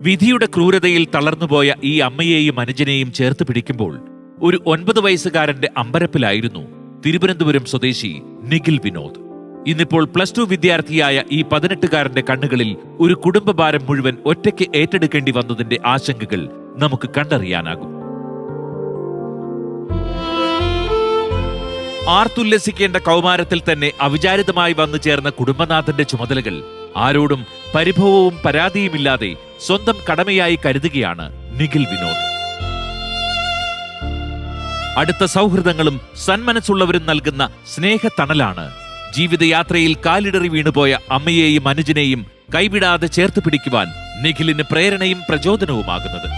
വിധിയുടെ ക്രൂരതയിൽ തളർന്നുപോയ ഈ അമ്മയെയും അനുജനെയും ചേർത്ത് പിടിക്കുമ്പോൾ ഒരു ഒൻപത് വയസ്സുകാരന്റെ അമ്പരപ്പിലായിരുന്നു തിരുവനന്തപുരം സ്വദേശി നിഖിൽ വിനോദ്. ഇന്നിപ്പോൾ പ്ലസ് ടു വിദ്യാർത്ഥിയായ ഈ പതിനെട്ടുകാരന്റെ കണ്ണുകളിൽ ഒരു കുടുംബഭാരം മുഴുവൻ ഒറ്റയ്ക്ക് ഏറ്റെടുക്കേണ്ടി വന്നതിന്റെ ആശങ്കകൾ നമുക്ക് കണ്ടറിയാനാകും. ആർത്തുല്ലസിക്കേണ്ട കൗമാരത്തിൽ തന്നെ അവിചാരിതമായി വന്നു ചേർന്ന കുടുംബനാഥന്റെ ചുമതലകൾ ആരോടും പരിഭവവും പരാതിയുമില്ലാതെ സ്വന്തം കടമയായി കരുതുകയാണ് നിഖിൽ വിനോദ്. അടുത്ത സൗഹൃദങ്ങളും സന്മനസ്സുള്ളവരും നൽകുന്ന സ്നേഹത്തണലാണ് ജീവിതയാത്രയിൽ കാലിടറി വീണുപോയ അമ്മയെയും അനുജനെയും കൈവിടാതെ ചേർത്ത് പിടിക്കുവാൻ നിഖിലിന് പ്രേരണയും പ്രചോദനവുമാകുന്നത്.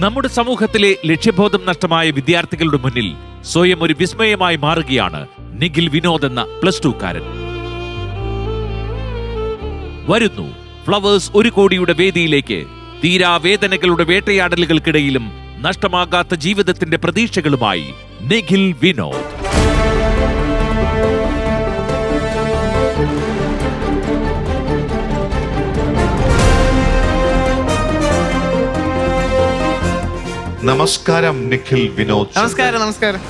നമ്മുടെ സമൂഹത്തിലെ ലക്ഷ്യബോധം നഷ്ടമായ വിദ്യാർത്ഥികളുടെ മുന്നിൽ സ്വയം ഒരു വിസ്മയമായി മാറുകയാണ് നിഖിൽ വിനോദ് എന്ന പ്ലസ് ടുക്കാരൻ വരുന്നു. ഫ്ലവേഴ്സ് ഒരു കോടിയുടെ വേദിയിലേക്ക് തീരാവേദനകളുടെ വേട്ടയാടലുകൾക്കിടയിലും നഷ്ടമാകാത്ത ജീവിതത്തിന്റെ പ്രതീക്ഷകളുമായി നിഖിൽ വിനോദ്. നമസ്കാരം നിഖിൽ വിനോദ് നമസ്കാരം നമസ്കാരം.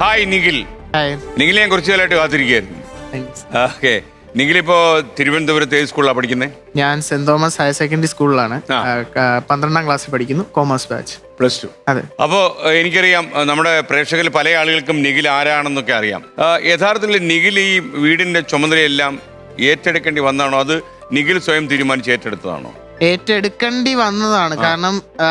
ഹായ് നിഖിൽ. നിഖിൽ ഞാൻ കുറച്ചു കാലമായിട്ട് കാത്തിരിക്കുകയായിരുന്നു. ഓക്കെ. നിഖിൽ ഇപ്പോ തിരുവനന്തപുരത്ത് ഏത് സ്കൂളിലാണ് പഠിക്കുന്നത് ഞാൻ സെന്റ് തോമസ് ഹയർ സെക്കൻഡറി സ്കൂളിലാണ്. ആ. ആ, ക- പന്ത്രണ്ടാം ക്ലാസ്സിൽ പഠിക്കുന്നു കോമേഴ്സ് ബാച്ച്. Plus two. അതെ. അപ്പോൾ എനിക്കറിയാം അഹ് നമ്മുടെ പ്രേക്ഷകരിൽ പല ആളുകൾക്കും നിഖിൽ ആരാണെന്നൊക്കെ അറിയാം. യഥാർത്ഥത്തിൽ നിഖിൽ ഈ വീടിന്റെ ചുമതലയെല്ലാം ഏറ്റെടുക്കേണ്ടി വന്നാണോ അത് നിഖിൽ സ്വയം തീരുമാനിച്ച് ഏറ്റെടുത്തതാണോ? ഏറ്റെടുക്കേണ്ടി വന്നതാണ്. കാരണം ആ,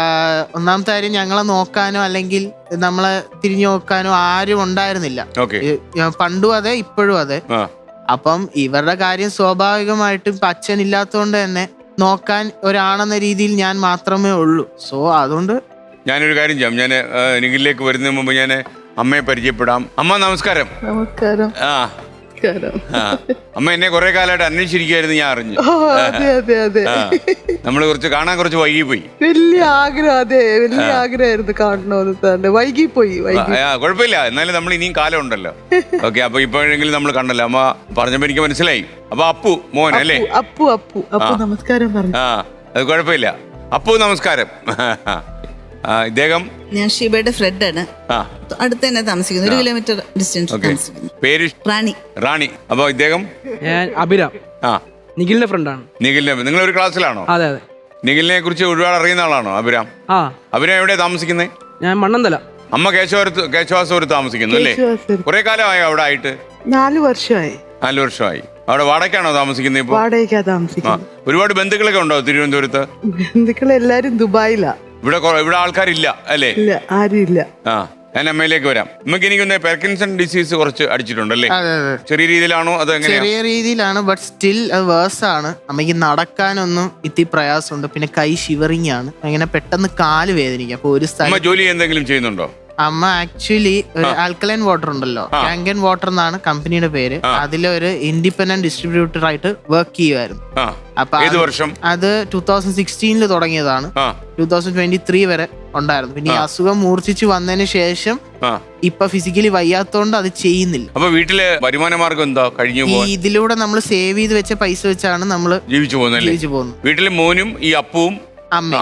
ഒന്നാമത്തെ കാര്യം ഞങ്ങളെ നോക്കാനോ അല്ലെങ്കിൽ നമ്മളെ തിരിഞ്ഞു നോക്കാനോ ആരും ഉണ്ടായിരുന്നില്ല. ഓക്കെ. ഈ- ഞാൻ പണ്ടും അതെ ഇപ്പോഴും അതെ. ആ. അപ്പം ഇവരുടെ കാര്യം സ്വാഭാവികമായിട്ടും പച്ചൻ അച്ഛൻ ഇല്ലാത്തതുകൊണ്ട് തന്നെ നോക്കാൻ ഒരാണെന്ന രീതിയിൽ ഞാൻ മാത്രമേ ഉള്ളൂ. സോ അതുകൊണ്ട് ഞാനൊരു കാര്യം ചെയ്യാം. ഞാൻ നിഖിലേക്ക് വരുന്നതിന് മുമ്പ് ഞാൻ അമ്മയെ പരിചയപ്പെടാം. അമ്മ നമസ്കാരം. നമസ്കാരം. ആ നമസ്കാരം. അമ്മ എന്നെ കുറെ കാലമായിട്ട് അന്വേഷിച്ചിരിക്കുകയായിരുന്നു ഞാൻ അറിഞ്ഞു. അതെ അതെ അതെ. ആ നമ്മൾ കുറച്ച് കാണാൻ കുറച്ച് വൈകിപ്പോയി. വലിയ ആഗ്രഹം അതെ വലിയ ആഗ്രഹമായിരുന്നു കാണണമെന്ന് തന്നെ. വൈകിപ്പോയി വൈകി. കുഴപ്പമില്ല. എന്നാലും നമ്മൾ ഇനിയും കാലം ഉണ്ടല്ലോ. ഓക്കെ അപ്പൊ ഇപ്പോഴെങ്കിലും നമ്മൾ കണ്ടല്ലോ. അമ്മ പറഞ്ഞപ്പോ എനിക്ക് മനസ്സിലായി. അപ്പൊ അപ്പു മോൻ അല്ലേ? അപ്പു അപ്പു. അപ്പു നമസ്കാരം പറഞ്ഞു. ആ അത് കുഴപ്പമില്ല. അപ്പു നമസ്കാരം. ഇദ്ദേഹം ഞാൻ ഷിബയുടെ ആണ്. ആ. അടുത്ത് തന്നെ താമസിക്കുന്നു. ഒരു കിലോമീറ്റർ ഡിസ്റ്റൻസ് ഓക്കെ താമസിക്കുന്നു. പേര് റാണി. റാണി. അപ്പൊ ഇദ്ദേഹം ഞാൻ അഭിരാം. ആ. നിഖിലിന്റെ ഫ്രണ്ടാണ് നിഖിലിനെ നിങ്ങൾ ഒരു ക്ലാസ്സിലാണോ? അതെ അതെ. നിഖിലിനെ കുറിച്ച് ഒരുപാട് അറിയുന്ന ആളാണോ അഭിരാം? ആ. അഭിരാം എവിടെ താമസിക്കുന്നത് ഞാൻ മണ്ണന്തല. അമ്മ കേശവരത്ത് കേശവാസപുരത്ത് താമസിക്കുന്നു അല്ലേ. കുറെ കാലമായോ അവിടെ ആയിട്ട്? നാലു വർഷമായി. നാലു വർഷമായി. അവിടെ വാടകയ്ക്കാണോ താമസിക്കുന്നത് ഇപ്പോൾ വാടകയ്ക്കാ ആ. താമസിക്കുന്നത് ഒരുപാട് ബന്ധുക്കളൊക്കെ ഉണ്ടോ തിരുവനന്തപുരത്ത്? ബന്ധുക്കൾ എല്ലാരും ദുബായിലാ. ഇവിടെ കൊ- ഇവിടെ ആൾക്കാരില്ല അല്ലേ? ഇല്ല ആരും ഇല്ല ആ ഞാൻ അമ്മയിലേക്ക് വരാം. നമുക്ക് എനിക്കൊന്ന് പെർക്കിൻസൺ ഡിസീസ് കുറച്ച് അടിച്ചിട്ടുണ്ടല്ലേ അതെ അതെ. ചെറിയ രീതിയിലാണോ അത് എങ്ങനെയാ? ചെറിയ രീതിയിലാണ് ബട്ട് സ്റ്റിൽ അത് വേഴ്സ് ആണ്. അമ്മയ്ക്ക് നടക്കാനൊന്നും ഇത്തി പ്രയാസമുണ്ട്. പിന്നെ കൈ ഷിവറിങ് ആണ്. അങ്ങനെ പെട്ടെന്ന് കാൽ വേദനിക്കും. അപ്പൊ ഒരു അമ്മ സ്ഥലം ജോലി എന്തെങ്കിലും ചെയ്യുന്നുണ്ടോ? അമ്മ ആക്ച്വലി ഒരു ആൽക്കലൈൻ വാട്ടർ ഉണ്ടല്ലോ. ടാങ്കൻ വാട്ടർ എന്നാണ് കമ്പനിയുടെ പേര്. അതിലൊരു ഇൻഡിപെൻഡന്റ് ഡിസ്ട്രിബ്യൂട്ടർ ആയിട്ട് വർക്ക് ചെയ്യുമായിരുന്നു അപ്പൊ ഏത് വർഷം? അത് ടൂ തൗസൻഡ് സിക്സ്റ്റീനിൽ തുടങ്ങിയതാണ്. ടൂ തൗസൻഡ് ട്വന്റി ത്രീ വരെ ഉണ്ടായിരുന്നു. പിന്നെ ഈ അസുഖം മൂർച്ഛിച്ച് വന്നതിന് ശേഷം ഇപ്പൊ ഫിസിക്കലി വയ്യാത്തോണ്ട് അത് ചെയ്യുന്നില്ല. അപ്പൊ വീട്ടിലെ വരുമാന മാർഗം എന്താ? കഴിഞ്ഞു ഇതിലൂടെ നമ്മൾ സേവ് ചെയ്ത് വെച്ച പൈസ വെച്ചാണ് നമ്മൾ ജീവിച്ചു പോകുന്നത് ജീവിച്ചു പോകുന്നത്. വീട്ടിലെ മോനും ഈ അപ്പവും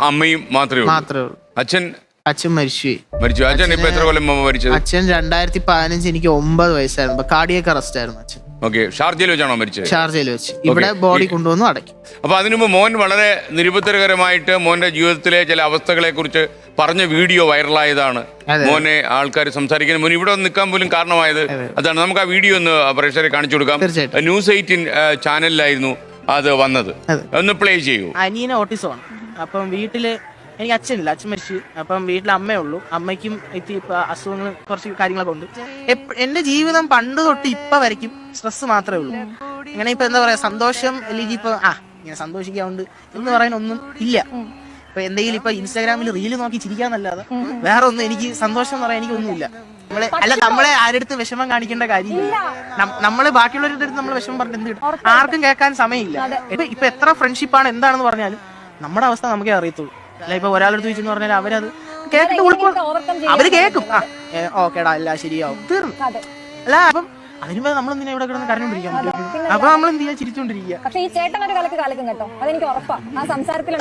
അമ്മയും. മാത്രമേ മാത്രമേ ഉള്ളൂ. അച്ഛൻ അച്ഛൻ മരിച്ചുപോയി. മരിച്ചു. അച്ഛൻ ഇപ്പൊ എത്ര കൊല്ലം മുമ്പ് മരിച്ചത്? അച്ഛൻ രണ്ടായിരത്തി പതിനഞ്ച് എനിക്ക് ഒമ്പത് വയസ്സായിരുന്നു. കാർഡിയക്ക് അറസ്റ്റ് ആയിരുന്നു അച്ഛൻ. ഓക്കെ. ഷാർജയിൽ വെച്ചാണോ മരിച്ചത്? ഷാർജയിൽ വെച്ച്. ഇവിടെ ബോഡി കൊണ്ടുവന്നു അടക്കി അപ്പൊ അതിനുമ്പ് മോൻ വളരെ നിരുപദ്രകരമായിട്ട് മോന്റെ ജീവിതത്തിലെ ചില അവസ്ഥകളെ കുറിച്ച് പറഞ്ഞ വീഡിയോ വൈറലായതാണ്. മോനെ ആൾക്കാർ സംസാരിക്കുന്ന മോൻ ഇവിടെ നിൽക്കാൻ പോലും കാരണമായത് അതാണ്. നമുക്ക് ആ വീഡിയോ ഒന്ന് പ്രേക്ഷകരെ കാണിച്ചു കൊടുക്കാം. ന്യൂസ് എയ്റ്റീൻ ചാനലിലായിരുന്നു അത് വന്നത്. ഒന്ന് പ്ലേ ചെയ്യൂ. അനിയനെ ഓട്ടിസമാണ് അപ്പം വീട്ടിൽ എനിക്ക് അച്ഛനില്ല. അച്ഛൻ മരിച്ചു. അപ്പം വീട്ടിൽ അമ്മയേ ഉള്ളൂ. അമ്മയ്ക്കും ഇത്തി അസുഖങ്ങൾ കുറച്ച് കാര്യങ്ങളൊക്കെ ഉണ്ട്. എന്റെ ജീവിതം പണ്ട് തൊട്ട് ഇപ്പൊ വരയ്ക്കും സ്ട്രെസ് മാത്രമേ ഉള്ളൂ. ഇങ്ങനെ ഇപ്പൊ എന്താ പറയാ സന്തോഷം അല്ലെങ്കിൽ ഇപ്പൊ ആ ഇങ്ങനെ സന്തോഷിക്കാറുണ്ട് എന്ന് പറയാൻ ഒന്നും ഇല്ല. ഇപ്പൊ എന്തെങ്കിലും ഇപ്പൊ ഇൻസ്റ്റാഗ്രാമിൽ റീൽ നോക്കി ചിരിക്കാന്നല്ലാതെ വേറെ ഒന്നും എനിക്ക് സന്തോഷം എന്ന് പറയാൻ എനിക്കൊന്നുമില്ല. നമ്മളെ അല്ല നമ്മളെ ആരെടുത്ത് വിഷമം കാണിക്കേണ്ട കാര്യമില്ല. നമ്മൾ ബാക്കിയുള്ളവരുടെ അടുത്ത് നമ്മൾ വിഷമം പറഞ്ഞിട്ട് എന്ത് കിട്ടും? ആർക്കും കേൾക്കാൻ സമയമില്ല. ഇപ്പൊ ഇപ്പൊ എത്ര ഫ്രണ്ട്ഷിപ്പാണ് എന്താണെന്ന് പറഞ്ഞാലും നമ്മുടെ അവസ്ഥ നമുക്കേ അറിയത്തുള്ളൂ. അല്ല ഇപ്പൊ ഒരാളെടുത്ത് ചോദിച്ചെന്ന് പറഞ്ഞാൽ അവരത് കേട്ടിട്ട് ഉൾക്കൊ അവർ കേക്കും. ആ ഓക്കേടാ അല്ല ശരിയാവും. തീർന്നു. അല്ല അപ്പം അതിനുമ്പോ നമ്മൾ എന്തിനാ ഇവിടെ കിടന്ന് കരഞ്ഞോണ്ടിരിക്കാൻ പറ്റും? അപ്പൊ നമ്മൾ എന്ത് ചെയ്യാ ചിരിച്ചോണ്ടിരിക്കുക പക്ഷെ ഈ ചേട്ടൻ ഒരു കലക്ക് കലക്കും കേട്ടോ. അതെനിക്ക് ഉറപ്പാണ് ആ സംസാരത്തിൽ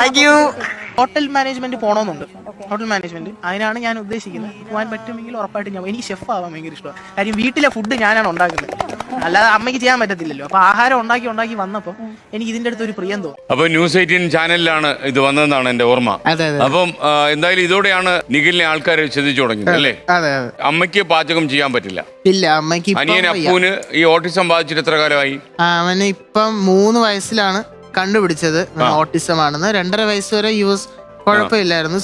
ഹോട്ടൽ മാനേജ്മെന്റ് പോണോന്നുണ്ട്. ഹോട്ടൽ മാനേജ്മെന്റ് അതിനാണ് ഞാൻ ഉദ്ദേശിക്കുന്നത്. പോകാൻ പറ്റുമെങ്കിൽ ഉറപ്പായിട്ട് ഞാൻ എനിക്ക് ഷെഫ് ആവാൻ ഭയങ്കര ഇഷ്ടമാണ്. കാര്യം വീട്ടിലെ ഫുഡ് ഞാനാണ് ഉണ്ടാക്കുന്നത്. അല്ലാതെ അമ്മയ്ക്ക് ചെയ്യാൻ പറ്റത്തില്ലല്ലോ. അപ്പൊ ആഹാരം ഉണ്ടാക്കി ഉണ്ടാക്കി വന്നപ്പോ എനിക്ക് ഇതിന്റെ അടുത്ത് ഒരു പ്രിയം തോന്നി. അപ്പൊ ന്യൂസ് എയ്റ്റീൻ ചാനലിലാണ് ഇത് വന്നതെന്നാണ് എന്റെ ഓർമ്മ. അതെ അതെ അപ്പം ആ, എന്തായാലും ഇതോടെയാണ് നിഖിലിനെ ആൾക്കാർ ശ്രദ്ധിച്ചു തുടങ്ങി അല്ലേ? അതെ അതെ അമ്മയ്ക്ക് പാചകം ചെയ്യാൻ പറ്റില്ല. ഇല്ല അമ്മയ്ക്ക് ഇപ്പം അനിയൻ വയ്യ. അപ്പൂന് ഈ ഓട്ടിസം ബാധിച്ചിട്ട് എത്ര കാലമായി? ആ, അവന് ഇപ്പം മൂന്ന് വയസ്സിലാണ് കണ്ടുപിടിച്ചത്. ഓട്ടിസം ആണെന്ന് രണ്ടര വയസ്സ് വരെ യൂസ് കുഴപ്പമില്ലായിരുന്നു.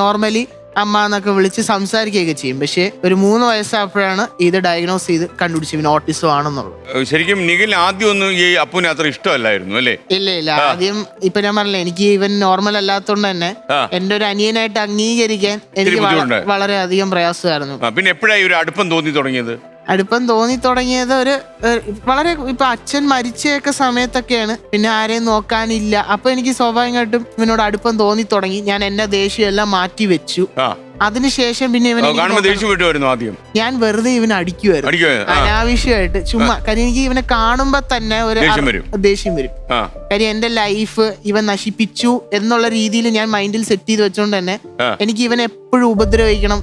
നോർമലി അമ്മ എന്നൊക്കെ വിളിച്ച് സംസാരിക്കുകയൊക്കെ ചെയ്യും. പക്ഷേ ഒരു മൂന്ന് വയസ്സായപ്പോഴാണ് ഇത് ഡയഗ്നോസ് ചെയ്ത് കണ്ടുപിടിച്ചു ഇവന് ഓട്ടിസം ആണെന്നുള്ളത്. ശരിക്കും നിഖിൽ ആദ്യം ഒന്നും ഈ അപ്പുവിന് അത്ര ഇഷ്ടമല്ലായിരുന്നു അല്ലേ? ഇല്ല ഇല്ല. ആദ്യം ഇപ്പൊ ഞാൻ പറഞ്ഞില്ല എനിക്ക് ഇവൻ നോർമൽ അല്ലാത്തതുകൊണ്ട് തന്നെ ആ. എന്റെ ഒരു അനിയനായിട്ട് അംഗീകരിക്കാൻ എനിക്ക് വളരെ അധികം വളരെയധികം പ്രയാസമായിരുന്നു. ആ, പിന്നെ എപ്പോഴായി ഒരു അടുപ്പം തോന്നി തുടങ്ങിയത്? അടുപ്പം തോന്നി തുടങ്ങിയത് ഒരു വളരെ ഇപ്പൊ അച്ഛൻ മരിച്ചയൊക്കെ സമയത്തൊക്കെയാണ്. പിന്നെ ആരെയും നോക്കാനില്ല. അപ്പൊ എനിക്ക് സ്വാഭാവികമായിട്ടും ഇവനോട് അടുപ്പം തോന്നി തുടങ്ങി. ഞാൻ എന്റെ ദേഷ്യം എല്ലാം മാറ്റി വെച്ചു. അതിനുശേഷം പിന്നെ ഇവനെ ആദ്യം? ഞാൻ വെറുതെ ഇവനെ അടിക്കുമായിരുന്നു. അനാവശ്യമായിട്ട്. ചുമ്മാ കാര്യം എനിക്ക് ഇവനെ കാണുമ്പോ തന്നെ ഒരു ദേഷ്യം വരും. കാര്യം എന്റെ ലൈഫ് ഇവൻ നശിപ്പിച്ചു എന്നുള്ള രീതിയിൽ ഞാൻ മൈൻഡിൽ സെറ്റ് ചെയ്ത് വെച്ചോണ്ട് തന്നെ എനിക്ക് ഇവൻ എപ്പോഴും ഉപദ്രവിക്കണം.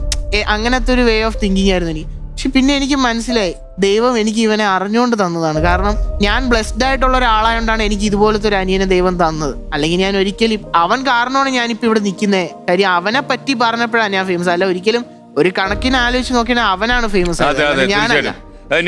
അങ്ങനത്തെ ഒരു വേ ഓഫ് തിങ്കിങ് ആയിരുന്നു എനിക്ക്. പക്ഷെ പിന്നെ എനിക്ക് മനസ്സിലായി. ദൈവം എനിക്ക് ഇവനെ അറിഞ്ഞുകൊണ്ട് തന്നതാണ്. കാരണം ഞാൻ ബ്ലെസ്ഡ് ആയിട്ടുള്ള ഒരാളായോണ്ടാണ് എനിക്ക് ഇതുപോലത്തെ ഒരു അനിയനെ ദൈവം തന്നത്. അല്ലെങ്കിൽ ഞാൻ ഒരിക്കലും അവൻ കാരണമാണ് ഞാനിപ്പോൾ ഇവിടെ നിൽക്കുന്നത് കാര്യം അവനെ പറ്റി പറഞ്ഞപ്പോഴാണ് ഞാൻ ഫേമസ് അല്ല ഒരിക്കലും ഒരു കണക്കിന് ആലോചിച്ച് നോക്കിയാൽ അവനാണ് ഫേമസ് ഞാനല്ല.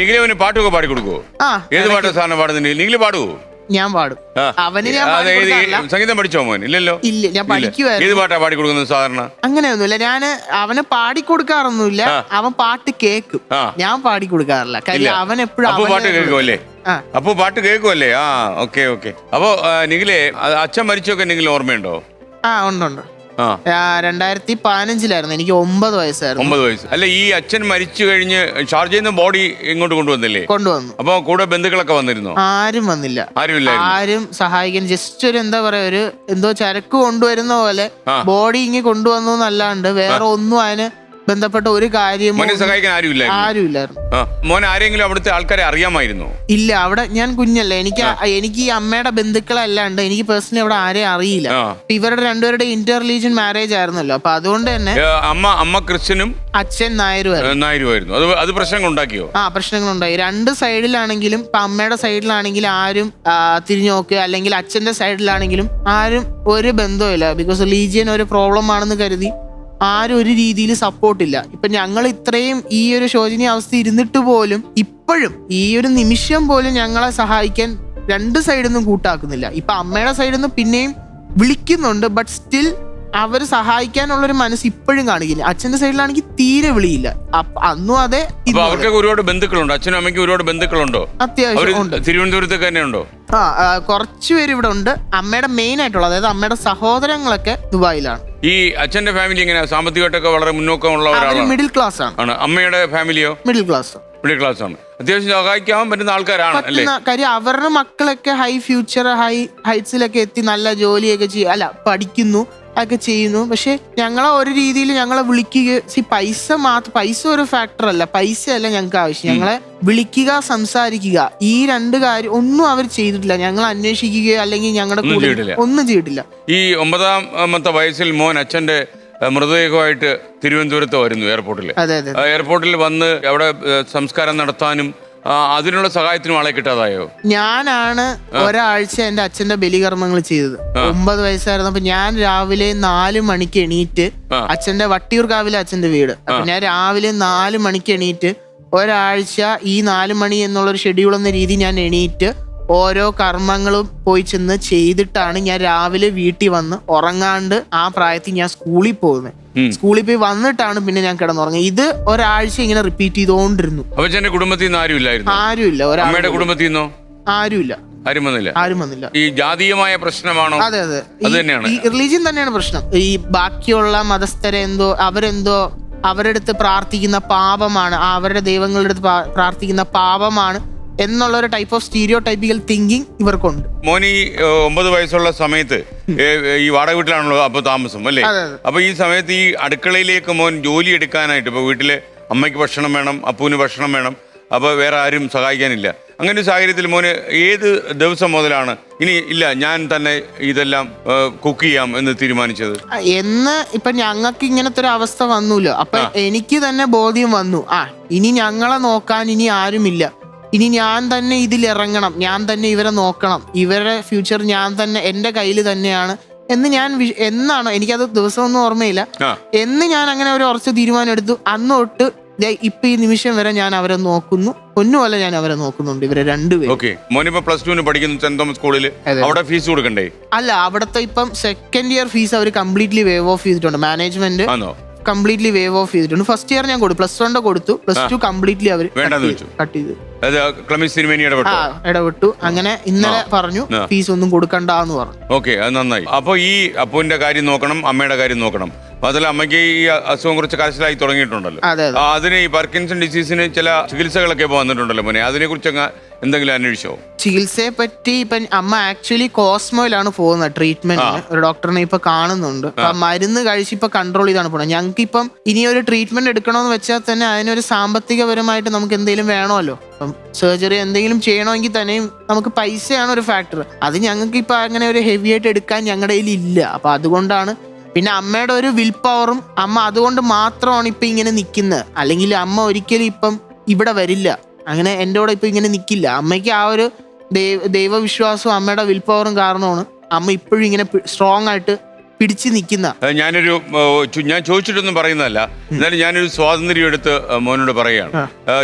നിഖിലവന് പാട്ടൊക്കെ പാടി കൊടുക്കുമോ ആ ഏത് പാട്ടാ സാധനം പാടുന്നുണ്ടെങ്കിൽ നിഖിൽ പാടുവോ? ഞാൻ പാടും. അവന് ഞാൻ ആ. സംഗീതം പഠിച്ചോ മോൻ? ഇല്ലല്ലോ? ഇല്ല ഞാൻ ഇല്ല. പഠിക്കുവായിരുന്നു. ഏത് പാട്ടാ പാടി കൊടുക്കുന്നത് സാധാരണ? അങ്ങനെയൊന്നുമില്ല. ഞാൻ അവന് പാടിക്കൊടുക്കാറൊന്നുമില്ല. ആ. അവൻ പാട്ട് കേക്കും ആ. ഞാൻ പാടിക്കൊടുക്കാറില്ല. ഇല്ല. കാര്യം അവൻ എപ്പോഴും അപ്പു പാട്ട് കേൾക്കുമല്ലേ ആ. അപ്പു പാട്ട് കേൾക്കുമല്ലേ ആ ഓക്കെ ഓക്കെ. അപ്പോ നിങ്ങളെ നിഖിലെ അച്ഛൻ മരിച്ചൊക്കെ നിഖിൽ ഓർമ്മയുണ്ടോ? ആ ഉണ്ട് ഉണ്ട്. രണ്ടായിരത്തി പതിനഞ്ചിലായിരുന്നു. എനിക്ക് ഒമ്പത് വയസ്സായിരുന്നു. ഒമ്പത് വയസ്സ്. അല്ല ഈ അച്ഛൻ മരിച്ചു കഴിഞ്ഞ് ഷാർജയിൽ നിന്ന് ബോഡി ഇങ്ങോട്ട് കൊണ്ടുവന്നില്ലേ? കൊണ്ടുവന്നു. അപ്പൊ കൂടെ ബന്ധുക്കളൊക്കെ വന്നിരുന്നു? ആരും വന്നില്ല. ആരുമില്ല ആരും സഹായിക്കാൻ ജസ്റ്റ് ഒരു എന്താ പറയാ ഒരു എന്തോ ചരക്ക് കൊണ്ടുവരുന്ന പോലെ ബോഡി ഇങ്ങി കൊണ്ടുവന്നു എന്നല്ലാണ്ട് വേറെ ഒന്നും അതിന് ബന്ധപ്പെട്ട ഒരു കാര്യം മോനെ സഹായിക്കാൻ ആരുമില്ലായിരുന്നു? ആരും മോൻ ആരെങ്കിലും അവിടുത്തെ ആൾക്കാരെ അറിയാമായിരുന്നു? ഇല്ല അവിടെ ഞാൻ കുഞ്ഞല്ലേ. എനിക്ക് എനിക്ക് ഈ അമ്മയുടെ ബന്ധുക്കളല്ലാണ്ട് എനിക്ക് പേഴ്സണലി അവിടെ ആരെയും അറിയില്ല. ഇവരുടെ രണ്ടുപേരുടെ ഇന്റർ റിലീജിയൻ മാരേജ് ആയിരുന്നല്ലോ. അപ്പൊ അതുകൊണ്ട് തന്നെ അമ്മ അമ്മ ക്രിസ്ത്യനും അച്ഛൻ നായരുമായിരുന്നു. അത് അത് പ്രശ്നങ്ങൾ ഉണ്ടാക്കിയോ? ആ പ്രശ്നങ്ങളുണ്ടായി. രണ്ട് സൈഡിലാണെങ്കിലും ഇപ്പൊ അമ്മയുടെ സൈഡിലാണെങ്കിലും ആരും തിരിഞ്ഞു നോക്കുക അല്ലെങ്കിൽ അച്ഛന്റെ സൈഡിലാണെങ്കിലും ആരും ഒരു ബന്ധവുമില്ല. ബിക്കോസ് റിലീജിയൻ ഒരു പ്രോബ്ലം ആണെന്ന് കരുതി ആരും ഒരു രീതിയിൽ സപ്പോർട്ടില്ല ഇപ്പൊ ഞങ്ങൾ ഇത്രയും ഈ ഒരു ശോചനീയ അവസ്ഥ ഇരുന്നിട്ട് പോലും ഇപ്പോഴും ഈ ഒരു നിമിഷം പോലും ഞങ്ങളെ സഹായിക്കാൻ രണ്ട് സൈഡിൽ നിന്നും കൂട്ടാക്കുന്നില്ല. ഇപ്പൊ അമ്മയുടെ സൈഡിൽ നിന്ന് പിന്നെയും വിളിക്കുന്നുണ്ട് ബട്ട് സ്റ്റിൽ അവർ സഹായിക്കാനുള്ള ഒരു മനസ്സ് ഇപ്പോഴും കാണിക്കില്ല. അച്ഛന്റെ സൈഡിലാണെങ്കിൽ തീരെ വിളിയില്ല. അന്നും അതെ ഒരുപാട് ബന്ധുക്കളുണ്ടോ? അച്ഛനും അമ്മയ്ക്ക് ഒരുപാട് ബന്ധുക്കളുണ്ടോ? അത്യാവശ്യം ഉണ്ട്. തിരുവനന്തപുരത്തൊക്കെ തന്നെ ഉണ്ടോ ആ കുറച്ചുപേരിവിടെ കുറച്ച് പേര് ഇവിടെ ഉണ്ട്. അമ്മയുടെ മെയിൻ ആയിട്ടുള്ള അതായത് അമ്മയുടെ സഹോദരങ്ങളൊക്കെ ദുബായിലാണ്. ഈ അച്ഛന്റെ ഫാമിലി എങ്ങനെയാ സാമ്പത്തികമായിട്ടൊക്കെ വളരെ മുന്നോക്കമുള്ള ഒരാളാണ് മിഡിൽ ക്ലാസ് ആണ്. ആണ്. അമ്മയുടെ ഫാമിലിയോ മിഡിൽ ക്ലാസ് മിഡിൽ ക്ലാസ് ആണ്. അത്യാവശ്യം സഹായിക്കാൻ പറ്റുന്ന ആൾക്കാരാണ് അല്ലേ? പറ്റുന്ന കാര്യം അവരുടെ മക്കളൊക്കെ ഹൈ ഫ്യൂച്ചർ ഹൈ ഹൈറ്റ്സിലൊക്കെ എത്തി നല്ല ജോലിയൊക്കെ ചെയ്യും. അല്ല പഠിക്കുന്നു. ഒക്കെ ചെയ്യുന്നു. പക്ഷെ ഞങ്ങളെ ഒരു രീതിയിൽ ഞങ്ങളെ വിളിക്കുക സി പൈസ മാത്രം പൈസ ഒരു ഫാക്ടർ അല്ല. പൈസ അല്ല ഞങ്ങൾക്ക് ആവശ്യം. ഞങ്ങളെ വിളിക്കുക സംസാരിക്കുക ഈ രണ്ട് കാര്യം ഒന്നും അവർ ചെയ്തിട്ടില്ല. ഞങ്ങൾ അന്വേഷിക്കുക അല്ലെങ്കിൽ ഞങ്ങളുടെ കൂടെ ഒന്നും ചെയ്തിട്ടില്ല. ഈ ഒമ്പതാമത്തെ വയസ്സിൽ മോൻ അച്ഛന്റെ മൃതദേഹമായിട്ട് തിരുവനന്തപുരത്ത് വരുന്നു എയർപോർട്ടിൽ എയർപോർട്ടിൽ വന്ന് അവിടെ സംസ്കാരം നടത്താനും അതിനുള്ള സഹായത്തിനും ആളെ കിട്ടാതായോ? ഞാനാണ് ഒരാഴ്ച എന്റെ അച്ഛന്റെ ബലികർമ്മങ്ങൾ ചെയ്തത്. ഒമ്പത് വയസ്സായിരുന്നപ്പോ ഞാൻ രാവിലെ നാല് മണിക്ക് എണീറ്റ്. അച്ഛന്റെ വട്ടിയൂർക്കാവിലെ അച്ഛന്റെ വീട്. അപ്പൊ ഞാൻ രാവിലെ നാല് മണിക്ക് എണീറ്റ് ഒരാഴ്ച ഈ നാല് മണി എന്നുള്ളൊരു ഷെഡ്യൂൾ എന്ന രീതി ഞാൻ എണീറ്റ് ഓരോ കർമ്മങ്ങളും പോയി ചെന്ന് ചെയ്തിട്ടാണ് ഞാൻ രാവിലെ വീട്ടിൽ വന്ന് ഉറങ്ങാണ്ട് ആ പ്രായത്തിൽ ഞാൻ സ്കൂളിൽ പോകുന്നത്. സ്കൂളിൽ പോയി വന്നിട്ടാണ് പിന്നെ ഞാൻ കിടന്നുറങ്ങുന്നത് ഇത് ഒരാഴ്ച ഇങ്ങനെ റിപ്പീറ്റ് ചെയ്തുകൊണ്ടിരുന്നു അപ്പച്ചന്റെ കുടുംബത്തിൽ നിന്ന് ആരും ഇല്ലായിരുന്നു? ഇല്ല. കുടുംബത്തിൽ നിന്നോ? ആരുമില്ല. ആരും വന്നില്ല? ആരും വന്നില്ല. ഈ ജാതീയമായ പ്രശ്നമാണോ? അതെ അതെ. അത് തന്നെയാണ്. ഈ റിലീജിയൻ തന്നെയാണ് പ്രശ്നം. ഈ ബാക്കിയുള്ള മതസ്ഥരെ എന്തോ അവരെന്തോ അവരുടെ അടുത്ത് പ്രാർത്ഥിക്കുന്ന പാപമാണ് അവരുടെ ദൈവങ്ങളുടെ അടുത്ത് പ്രാർത്ഥിക്കുന്ന പാപമാണ് എന്നുള്ള ഒരു type of stereotypical thinking ഇവർക്കുണ്ട് മോനി ഒമ്പത് വയസ്സുള്ള സമയത്ത് ഈ വാടക വീട്ടിലാണല്ലോ അപ്പൊ താമസം അല്ലേ. അപ്പൊ ഈ സമയത്ത് ഈ അടുക്കളയിലേക്ക് മോൻ ജോലി എടുക്കാനായിട്ട് ഇപ്പൊ വീട്ടിലെ അമ്മയ്ക്ക് ഭക്ഷണം വേണം അപ്പൂന് ഭക്ഷണം വേണം അപ്പൊ വേറെ ആരും സഹായിക്കാനില്ല. അങ്ങനെ ഒരു സാഹചര്യത്തിൽ മോന് ഏത് ദിവസം മുതലാണ് ഇനി ഇല്ല ഞാൻ തന്നെ ഇതെല്ലാം കുക്ക് ചെയ്യാം എന്ന് തീരുമാനിച്ചത്? എന്ന് ഇപ്പൊ ഞങ്ങൾക്ക് ഇങ്ങനത്തെ ഒരു അവസ്ഥ വന്നൂല്ലോ. അപ്പൊ എനിക്ക് തന്നെ ബോധ്യം വന്നു. ആ ഇനി ഞങ്ങളെ നോക്കാൻ ഇനി ആരുമില്ല. ഇനി ഞാൻ തന്നെ ഇതിൽ ഇറങ്ങണം ഞാൻ തന്നെ ഇവരെ നോക്കണം. ഇവരുടെ ഫ്യൂച്ചർ ഞാൻ തന്നെ എന്റെ കയ്യിൽ തന്നെയാണ് എന്ന് ഞാൻ എന്നാണ് എനിക്കത് ദിവസമൊന്നും ഓർമ്മയില്ല. എന്ന് ഞാൻ അങ്ങനെ ഒരു ഉറച്ച തീരുമാനം എടുത്തു അന്ന് തൊട്ട് ഇപ്പൊ ഈ നിമിഷം വരെ ഞാൻ അവരെ നോക്കുന്നു. പൊന്നുപോലെ ഞാൻ അവരെ നോക്കുന്നുണ്ട് ഇവരെ രണ്ടുപേരും. പ്ലസ് ടുവിന് പഠിക്കുന്നു സെന്റ് തോമസ് സ്കൂളിൽ അവിടെ ഫീസ് കൊടുക്കണ്ടേ? അല്ല അവിടത്തെ ഇപ്പം സെക്കൻഡ് ഇയർ ഫീസ് അവർ കംപ്ലീറ്റ്ലി വേവ് ഓഫ് ചെയ്തിട്ടുണ്ട്. മാനേജ്മെന്റ് കംപ്ലീറ്റ്ലി വേവ് ഓഫ് ചെയ്തിട്ടുണ്ട്. ഫസ്റ്റ് ഇയർ ഞാൻ കൊടുത്തു. പ്ലസ് വണ്ടെ കൊടുത്തു. പ്ലസ് ടു കംപ്ലീറ്റ്ലി അവർ കട്ട് ചെയ്തു ആ ഇടപെട്ടു. അങ്ങനെ ഇന്നലെ പറഞ്ഞു ഫീസ് ഒന്നും കൊടുക്കണ്ടെന്ന് പറഞ്ഞു. ഓക്കെ അത് നന്നായി. അപ്പൊ ഈ അപ്പുവിന്റെ കാര്യം നോക്കണം അമ്മയുടെ കാര്യം നോക്കണം. അതല്ല അമ്മയ്ക്ക് ഈ അസുഖം കുറച്ച് കരച്ചിലായി തുടങ്ങിയിട്ടുണ്ടല്ലോ. അതെ അതെ. അതിന് ഈ പാർക്കിൻസൺ ഡിസീസിന് ചില ചികിത്സകളൊക്കെ ഇപ്പൊ വന്നിട്ടുണ്ടല്ലോ മോനെ. അതിനെ കുറിച്ചൊക്കെ എന്തെങ്കിലും അന്വേഷിച്ചോ? ചികിത്സയെ പറ്റി ഇപ്പൊ അമ്മ ആക്ച്വലി കോസ്മോയിലാണ് പോകുന്നത് ട്രീറ്റ്മെന്റിന് ഒരു ഡോക്ടറിനെ ഇപ്പൊ കാണുന്നുണ്ട്. അപ്പൊ മരുന്ന് കഴിച്ച് ഇപ്പൊ കൺട്രോൾ ചെയ്താണ് പോകുന്നത്. ഞങ്ങൾക്ക് ഇപ്പം ഇനി ഒരു ട്രീറ്റ്മെന്റ് എടുക്കണമെന്ന് വെച്ചാൽ തന്നെ അതിനൊരു സാമ്പത്തികപരമായിട്ട് നമുക്ക് എന്തെങ്കിലും വേണമല്ലോ. അപ്പം സർജറി എന്തെങ്കിലും ചെയ്യണമെങ്കിൽ തന്നെയും നമുക്ക് പൈസയാണ് ഒരു ഫാക്ടർ അത് ഞങ്ങൾക്ക് ഇപ്പൊ അങ്ങനെ ഒരു ഹെവി ആയിട്ട് എടുക്കാൻ ഞങ്ങളുടെ കയ്യിൽ ഇല്ല. അപ്പൊ അതുകൊണ്ടാണ് പിന്നെ അമ്മയുടെ ഒരു വിൽ പവറും അമ്മ അതുകൊണ്ട് മാത്രമാണ് ഇപ്പൊ ഇങ്ങനെ നിൽക്കുന്നത്. അല്ലെങ്കിൽ അമ്മ ഒരിക്കലും ഇപ്പം ഇവിടെ വരില്ല. അങ്ങനെ എന്റെ കൂടെ ഇപ്പം ഇങ്ങനെ നിൽക്കില്ല അമ്മയ്ക്ക് ആ ഒരു ദൈവ ദൈവവിശ്വാസവും അമ്മയുടെ വിൽ പവറും കാരണമാണ് അമ്മ ഇപ്പോഴും ഇങ്ങനെ സ്ട്രോങ് ആയിട്ട് പിടിച്ചു നിൽക്കുന്ന ഞാനൊരു ഞാൻ ചോദിച്ചിട്ടൊന്നും പറയുന്നതല്ല. എന്നാലും ഞാനൊരു സ്വാതന്ത്ര്യം എടുത്ത് മോനോട് പറയുകയാണ്.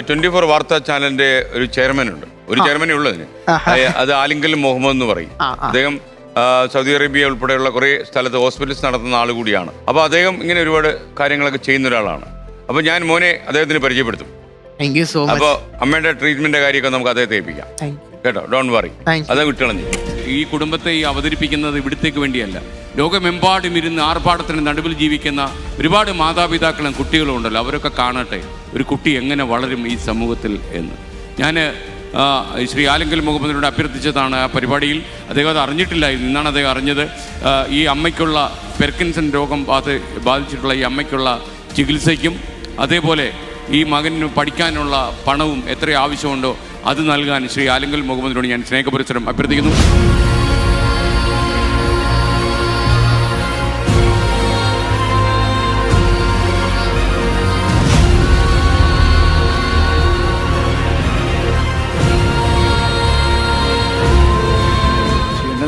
ട്വന്റി ഫോർ വാർത്താ ചാനലിന്റെ ഒരു ചെയർമാൻ ഉണ്ട് ഒരു ചെയർമാനേ ഉള്ളതിന് അത് ആലിങ്കൽ മുഹമ്മദ് എന്ന് പറയും. അദ്ദേഹം സൗദി അറേബ്യ ഉൾപ്പെടെയുള്ള കുറേ സ്ഥലത്ത് ഹോസ്പിറ്റൽസ് നടത്തുന്ന ആൾ കൂടിയാണ്. അപ്പോൾ അദ്ദേഹം ഇങ്ങനെ ഒരുപാട് കാര്യങ്ങളൊക്കെ ചെയ്യുന്ന ഒരാളാണ്. അപ്പോൾ ഞാൻ മോനെ അദ്ദേഹത്തിന് പരിചയപ്പെടുത്തും. താങ്ക് യു സോ അപ്പോൾ മച്ച് അമ്മയുടെ ട്രീറ്റ്മെന്റ് കാര്യമൊക്കെ നമുക്ക് അതേ തേപ്പിക്കാം താങ്ക് യു കേട്ടോ? Don't worry Thank you. അത് വിട്ടുകളഞ്ഞു ഈ കുടുംബത്തെ ഈ അവതരിപ്പിക്കുന്നത് ഇവിടത്തേക്ക് വേണ്ടിയല്ല. ലോകമെമ്പാടും ഇരുന്ന് ആർഭാടത്തിന് നടുവിൽ ജീവിക്കുന്ന ഒരുപാട് മാതാപിതാക്കളും കുട്ടികളും ഉണ്ടല്ലോ. അവരൊക്കെ കാണട്ടെ ഒരു കുട്ടി എങ്ങനെ വളരും ഈ സമൂഹത്തിൽ എന്ന്. ഞാൻ ശ്രീ ആലങ്കൽ മുഹമ്മദിനോട് അഭ്യർത്ഥിച്ചതാണ് ആ പരിപാടിയിൽ. അദ്ദേഹം അത് അറിഞ്ഞിട്ടില്ലായിരുന്നു ഇന്നാണ് അദ്ദേഹം അറിഞ്ഞത്. ആ, ഈ അമ്മയ്ക്കുള്ള പെർക്കിൻസൺ രോഗം ബാധ ബാധിച്ചിട്ടുള്ള ഈ അമ്മയ്ക്കുള്ള ചികിത്സയ്ക്കും അതേപോലെ ഈ മകന് പഠിക്കാനുള്ള പണവും എത്ര ആവശ്യമുണ്ടോ അത് നൽകാൻ ശ്രീ ആലങ്കൽ മുഹമ്മദിനോട് ഞാൻ സ്നേഹപുരസ്സരം അഭ്യർത്ഥിക്കുന്നു.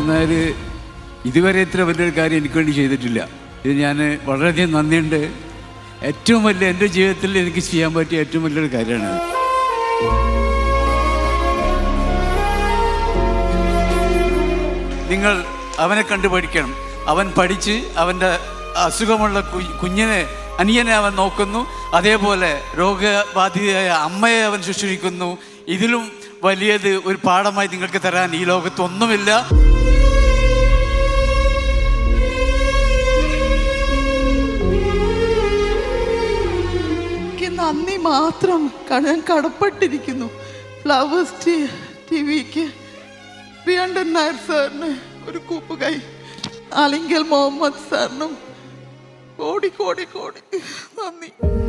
എന്നാൽ ഇതുവരെ ഇത്ര വലിയൊരു കാര്യം എനിക്ക് വേണ്ടി ചെയ്തിട്ടില്ല. ഇത് ഞാൻ വളരെയധികം നന്ദിയുണ്ട്. ഏറ്റവും വലിയ എന്റെ ജീവിതത്തിൽ എനിക്ക് ചെയ്യാൻ പറ്റിയ ഏറ്റവും വലിയൊരു കാര്യമാണ്. നിങ്ങൾ അവനെ കണ്ടു പഠിക്കണം. അവൻ പഠിച്ച് അവന്റെ അസുഖമുള്ള കുഞ്ഞിനെ അനിയനെ അവൻ നോക്കുന്നു. അതേപോലെ രോഗബാധിതയായ അമ്മയെ അവൻ ശുശ്രൂഷിക്കുന്നു. ഇതിലും വലിയത് ഒരു പാഠമായി നിങ്ങൾക്ക് തരാൻ ഈ ലോകത്ത് നന്ദി മാത്രം ക- ഞാൻ കടപ്പെട്ടിരിക്കുന്നു. ഫ്ലവേഴ്സ് ടി ടി വിക്ക് പ്രിയണ്ടൻ നായർ സാറിന് ഒരു കൂപ്പുകൈ. അലിങ്കൽ മുഹമ്മദ് സാറിനും കോടി കോടി കോടി നന്ദി.